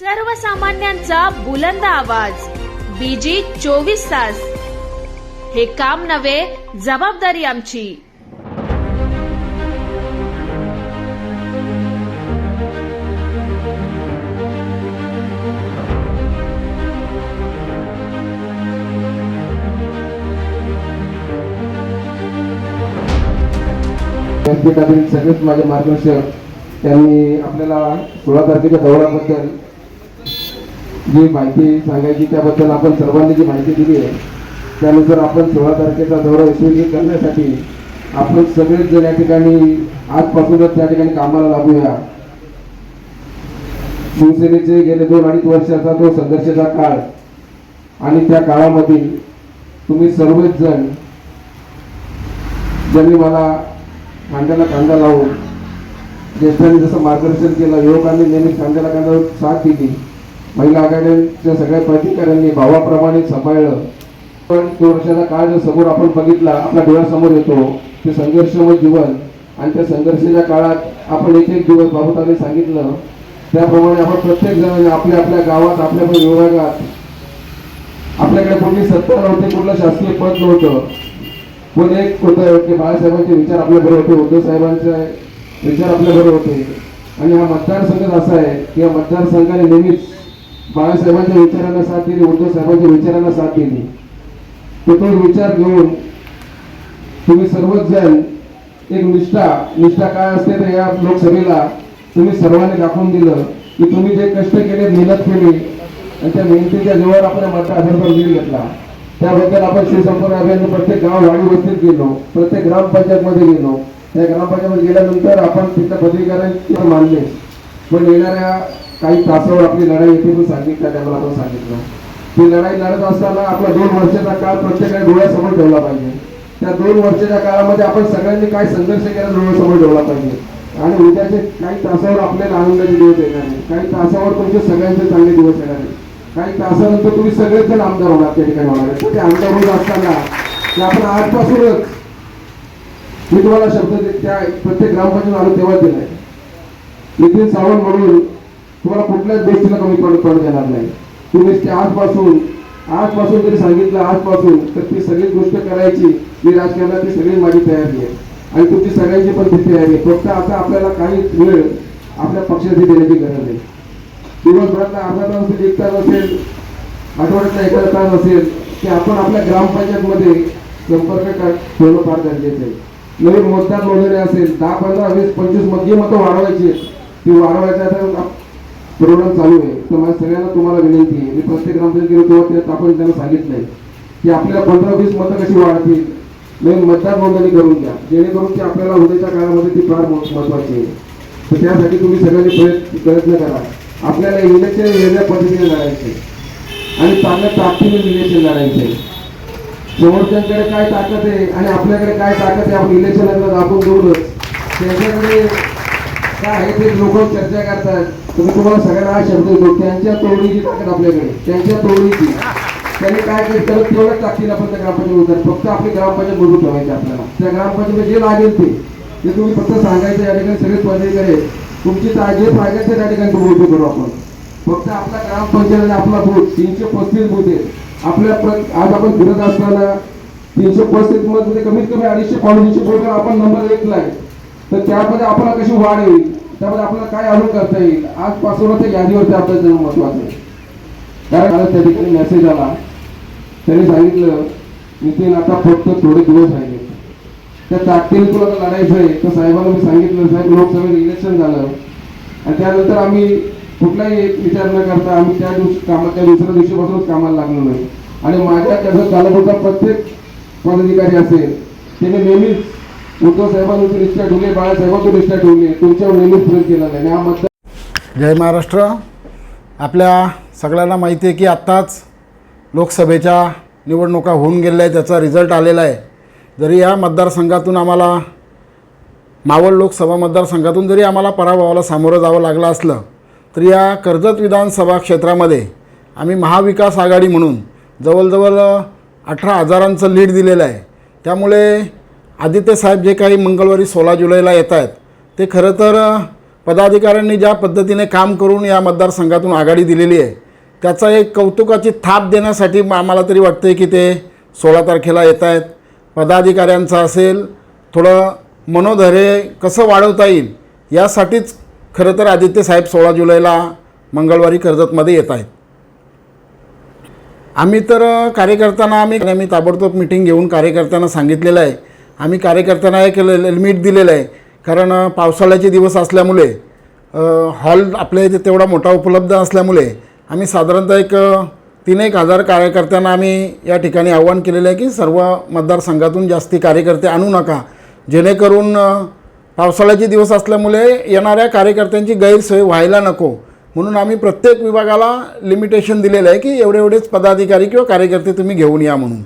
सर्वसामान्यांचा बुलंद आवाज. बीजी चोवीस तास. हे काम नव्हे जबाबदारी आमची. व्यासपीठातील सगळेच माझे मार्गदर्शक त्यांनी आपल्याला सोळा तारखेच्या दौऱ्याबद्दल जी माहिती सांगायची त्याबद्दल आपण सर्वांनी जी माहिती दिली आहे त्यानुसार आपण सोळा तारखेचा दौरा यशस्वी करण्यासाठी आपण सगळेच जण या ठिकाणी आजपासूनच त्या ठिकाणी कामाला लागूया. शिवसेनेचे गेले दोन अडीच वर्षाचा तो संघर्षाचा काळ आणि त्या काळामध्ये तुम्ही सर्वच जण ज्यांनी मला खांद्याला कांदा लावून ज्येष्ठांनी जसं मार्गदर्शन केलं युवकांनी नेहमी खांद्याला कांदा साथ दिली महिला आघाड्यांच्या सगळ्या पदाधिकाऱ्यांनी भावाप्रमाणे सांभाळलं. पण तो वर्षाचा काळ जर समोर आपण बघितला आपल्या डोळ्यासमोर येतो ते संघर्षमय जीवन आणि त्या संघर्षाच्या काळात आपण एक एक दिवस बाबूतांनी सांगितलं. त्याप्रमाणे आपण प्रत्येक जणांनी आपल्या आपल्या गावात आपल्या आपल्या विभागात आपल्याकडे कुठली सत्ता नव्हती कुठलं शासकीय पद नव्हतं. पण एक होतं की बाळासाहेबांचे विचार आपल्याबरोबर होते उद्धव साहेबांचे विचार आपल्याबरोबर होते. आणि हा मतदारसंघ असा आहे की या मतदारसंघाने नेहमीच बाळासाहेबांच्या विचारांना साथ दिली उद्धव साहेबांच्या विचारांना साथ दिली. तर तो विचार घेऊन तुम्ही सर्वच जण एक निष्ठा निष्ठा काय असते तर या लोकसभेला तुम्ही सर्वांनी दाखवून दिलं की तुम्ही जे कष्ट केले मेहनत केली आणि त्या मेहनतीच्या जोरावर आपल्या मतदार लीड घेतला. त्याबद्दल आपण शिवसंपर्क अभियान प्रत्येक गाव वाडी वस्तीत गेलो प्रत्येक ग्रामपंचायत मध्ये गेलो. त्या ग्रामपंचायत गेल्यानंतर आपण तिथल्या पदाधिकाऱ्यांची मानले. पण येणाऱ्या काही तासावर आपली लढाई येते पण सांगितलं त्याला आपण सांगितलं. ती लढाई लढत असताना आपला दोन वर्षाचा काळ प्रत्येकाने डोळ्यासमोर ठेवला पाहिजे. त्या दोन वर्षाच्या काळामध्ये आपण सगळ्यांनी काय संघर्ष केला डोळ्यासमोर ठेवला पाहिजे. आणि उद्याचे काही तासावर आपल्याला आनंदाचे दिवस येणार आहे काही तासावर तुमचे सगळ्यांचे चांगले दिवस येणार आहे काही तासानंतर तुम्ही सगळेच जण आमदार होणार त्या ठिकाणी होणार आहे. ते आमदार होत असताना की आपण आजपासूनच मी तुम्हाला शब्द त्या प्रत्येक ग्रामपंचायत आलो तेव्हा दिलाय. नितीन सावंत म्हणून तुम्हाला कुठल्याच गोष्टीला कमी पड पडू देणार नाही. तुम्ही आजपासून आजपासून जरी सांगितलं आजपासून तर ती सगळी गोष्ट करायची मी राजकारणात ती सगळी माझी तयारी आहे. आणि तुमची सगळ्यांची पण ती तयारी आहे. फक्त आता आपल्याला काही वेळ आपल्या पक्षाची देण्याची गरज आहे. दिवसभरातला अर्धा तास एक तास असेल आठवड्यातला एखादा तास असेल की आपण आपल्या ग्रामपंचायतमध्ये संपर्क ठेवणं फार गरजेचं आहे. नवीन मतदार नोंदणी असेल दहा पंधरा वीस पंचवीस मधली मतं वाढवायची आहेत. ती वाढवायच्या तर प्रोग्राम चालू आहे. तर माझ्या सगळ्यांना तुम्हाला विनंती आहे. मी प्रत्येक ग्रामपंचायत गेलो तेव्हा त्यात आपण त्यांना सांगितलंय. की आपल्याला पंधरा वीस मतं कशी वाढतील? नवीन मतदार नोंदणी करून घ्या. जेणेकरून की आपल्याला उद्याच्या काळामध्ये ती फार महत्वाची आहे. तर त्यासाठी तुम्ही सगळ्यांनी प्रयत्न प्रयत्न करा. आपल्याला इलेक्शन वेगळ्या पद्धतीने लढायचे आणि चांगल्या ताकदीने इलेक्शन लढायचे समोरच्यांकडे काय ताकद आहे आणि आपल्याकडे काय ताकद आहे? आपण इलेक्शन दाखवून देऊनच. त्यांच्याकडे काय आहे ते लोक चर्चा करतात तुम्ही तुम्हाला सगळ्यांना हा शब्द देतो त्यांच्या तोडीची ताकद आपल्याकडे त्यांच्या तोडीची. त्यांनी काय केलं तर तेवढं टाकतील आपण त्या ग्रामपंचायत उतर फक्त आपली ग्रामपंचायत मजबूत ठेवायची आपल्याला. त्या ग्रामपंचायत जे लागेल ते. ते तुम्ही फक्त सांगायचं या ठिकाणी सगळे पदाधिकारी तुमची ताजे पाहिजे ते त्या ठिकाणी तुम्ही उभे करू आपण. फक्त आपला ग्रामपंचायत आणि आपला बूथ तीनशे पस्तीस बूथ आहेत. आपल्या प्र- आज आपण फिरत असताना तीनशे पस्तीसमध्ये कमीत कमी अडीचशे पावणेशे बोर्ड आपण नंबर एकला आहे. तर त्यामध्ये आपल्याला कशी वाढ येईल त्यामध्ये आपल्याला काय अनुभव करता येईल? आजपासूनच यादीवरती आपल्याला जाणं महत्वाचं आहे कारण मला त्या ठिकाणी मेसेज आला. त्याने सांगितलं नितीन आता फक्त थोडे दिवस राहिले. त्या ताकदीने तुला लढायचं आहे. तर साहेबांना मी सांगितलं साहेब लोकसभेत इलेक्शन झालं. आणि त्यानंतर आम्ही कुठलाही एक विचार न करता आम्ही त्या दिवशी कामात त्या दुसऱ्या दिवशीपासूनच कामाला लागलो नाही. आणि माझ्या त्याचा तालुक्याचा प्रत्येक पदाधिकारी असेल त्याने नेहमीच उद्धव साहेबांनी रिक्षा ठेवली बाळासाहेबांनी रिक्षा ठेवली तुमच्यावर नेहमीच प्रेम केला नाही हा मतदार जय महाराष्ट्र. आपल्या सगळ्यांना माहिती आहे की आत्ताच लोकसभेच्या निवडणुका होऊन गेलेल्या आहेत त्याचा रिझल्ट आलेला आहे. जरी या मतदारसंघातून आम्हाला मावळ लोकसभा मतदारसंघातून जरी आम्हाला पराभवाला सामोरं जावं लागलं असलं तरी या कर्जत विधानसभा क्षेत्रामध्ये आम्ही महाविकास आघाडी म्हणून जवळजवळ अठरा हजारांचं लीड दिलेलं आहे. त्यामुळे आदित्य साहेब जे काही मंगळवारी सोळा जुलैला येत आहेत ते खरं तर पदाधिकाऱ्यांनी ज्या पद्धतीने काम करून या मतदारसंघातून आघाडी दिलेली आहे त्याचा एक कौतुकाची थाप देण्यासाठी आम्हाला तरी वाटतं की ते सोळा तारखेला येत आहेत पदाधिकाऱ्यांचं असेल थोडं मनोधैर्य कसं वाढवता येईल यासाठीच खरं तर आदित्य साहेब सोळा जुलैला मंगळवारी कर्जतमध्ये येत आहेत आम्ही तर कार्यकर्त्यांना आम्ही आम्ही ताबडतोब मिटिंग घेऊन कार्यकर्त्यांना सांगितलेलं आहे आम्ही कार्यकर्त्यांना एक लिमिट दिलेलं आहे. कारण पावसाळ्याचे दिवस असल्यामुळे हॉल आपल्या इथे तेवढा मोठा उपलब्ध असल्यामुळे आम्ही साधारणतः एक तीन एक हजार कार्यकर्त्यांना आम्ही या ठिकाणी आव्हान केलेलं आहे की सर्व मतदारसंघातून जास्ती कार्यकर्ते आणू नका. जेणेकरून पावसाळ्याचे दिवस असल्यामुळे येणाऱ्या कार्यकर्त्यांची गैरसोय व्हायला नको. म्हणून आम्ही प्रत्येक विभागाला लिमिटेशन दिलेलं आहे की एवढे एवढेच पदाधिकारी किंवा कार्यकर्ते तुम्ही घेऊन या म्हणून.